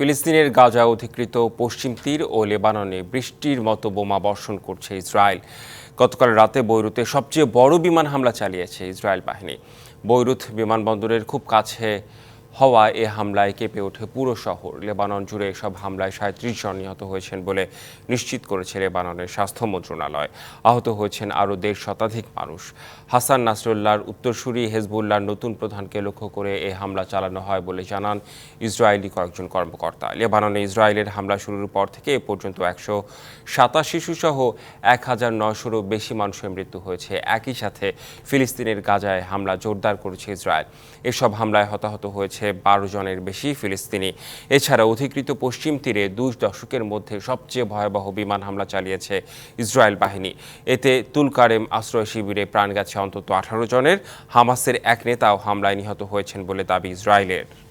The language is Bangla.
ফিলিস্তিনের গাজা অধিকৃত পশ্চিম তীর ও লেবাননে বৃষ্টির মতো বোমা বর্ষণ করছে ইসরায়েল। গতকাল রাতে বৈরুতে সবচেয়ে বড় বিমান হামলা চালিয়েছে ইসরায়েল বাহিনী। বৈরুত বিমানবন্দরের খুব কাছে হওয়া এ হামলায় কেঁপে ওঠে পুরো শহর। লেবানন জুড়ে এসব হামলায় সাঁত্রিশ জন নিহত হয়েছেন বলে নিশ্চিত করেছে লেবাননের স্বাস্থ্য মন্ত্রণালয়। আহত হয়েছেন আরও দেড় শতাধিক মানুষ। হাসান নাসরুল্লাহর উত্তরসূরি হেজবুল্লাহর নতুন প্রধানকে লক্ষ্য করে এ হামলা চালানো হয় বলে জানান ইসরায়েলি কয়েকজন কর্মকর্তা। লেবাননে ইসরায়েলের হামলা শুরুর পর থেকে এ পর্যন্ত একশো সাতাশ শিশুসহ এক হাজার নয়শোরও বেশি মানুষের মৃত্যু হয়েছে। একই সাথে ফিলিস্তিনের গাজায় হামলা জোরদার করেছে ইসরায়েল। এসব হামলায় হতাহত হয়েছে বারো জনের বেশি ফিলিস্তিনি। এছাড়া অধিকৃত পশ্চিম তীরে দুই দশকের মধ্যে সবচেয়ে ভয়াবহ বিমান হামলা চালিয়েছে ইসরায়েল বাহিনী। এতে তুলকারেম আশ্রয় শিবিরে প্রাণ গেছে অন্তত আঠারো জনের। হামাসের এক নেতাও হামলায় নিহত হয়েছেন বলে দাবি ইসরায়েলের।